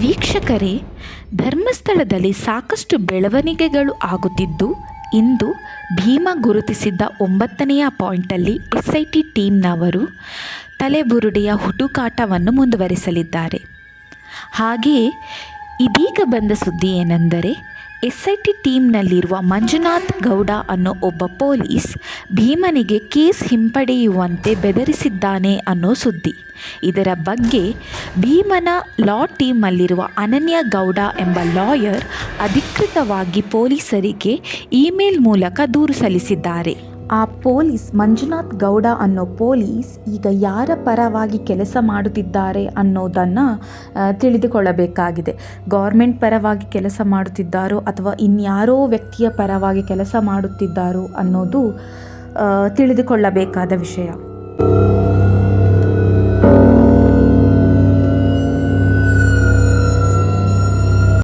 ವೀಕ್ಷಕರೇ, ಧರ್ಮಸ್ಥಳದಲ್ಲಿ ಸಾಕಷ್ಟು ಬೆಳವಣಿಗೆಗಳು ಆಗುತ್ತಿದ್ದು, ಇಂದು ಭೀಮ ಗುರುತಿಸಿದ್ದ ಒಂಬತ್ತನೆಯ ಪಾಯಿಂಟಲ್ಲಿ ಎಸ್ ಐ ಟಿ ಟೀಮ್ನವರು ತಲೆಬುರುಡೆಯ ಹುಡುಕಾಟವನ್ನು ಮುಂದುವರಿಸಲಿದ್ದಾರೆ. ಹಾಗೆಯೇ ಇದೀಗ ಬಂದ ಸುದ್ದಿ ಏನೆಂದರೆ ಎಸ್ ಐ ಟಿ ಟೀಮ್ನಲ್ಲಿರುವ ಮಂಜುನಾಥ್ ಗೌಡ ಅನ್ನೋ ಒಬ್ಬ ಪೊಲೀಸ್ ಭೀಮನಿಗೆ ಕೇಸ್ ಹಿಂಪಡೆಯುವಂತೆ ಬೆದರಿಸಿದ್ದಾನೆ ಅನ್ನೋ ಸುದ್ದಿ. ಇದರ ಬಗ್ಗೆ ಭೀಮನ ಲಾ ಟೀಮಲ್ಲಿರುವ ಅನನ್ಯ ಗೌಡ ಎಂಬ ಲಾಯರ್ ಅಧಿಕೃತವಾಗಿ ಪೊಲೀಸರಿಗೆ ಇಮೇಲ್ ಮೂಲಕ ದೂರು ಸಲ್ಲಿಸಿದ್ದಾರೆ. ಆ ಪೊಲೀಸ್ ಮಂಜುನಾಥ್ ಗೌಡ ಅನ್ನೋ ಪೊಲೀಸ್ ಈಗ ಯಾರ ಪರವಾಗಿ ಕೆಲಸ ಮಾಡುತ್ತಿದ್ದಾರೆ ಅನ್ನೋದನ್ನು ತಿಳಿದುಕೊಳ್ಳಬೇಕಾಗಿದೆ. ಗೌರ್ಮೆಂಟ್ ಪರವಾಗಿ ಕೆಲಸ ಮಾಡುತ್ತಿದ್ದಾರೋ ಅಥವಾ ಇನ್ಯಾರೋ ವ್ಯಕ್ತಿಯ ಪರವಾಗಿ ಕೆಲಸ ಮಾಡುತ್ತಿದ್ದಾರೋ ಅನ್ನೋದು ತಿಳಿದುಕೊಳ್ಳಬೇಕಾದ ವಿಷಯ.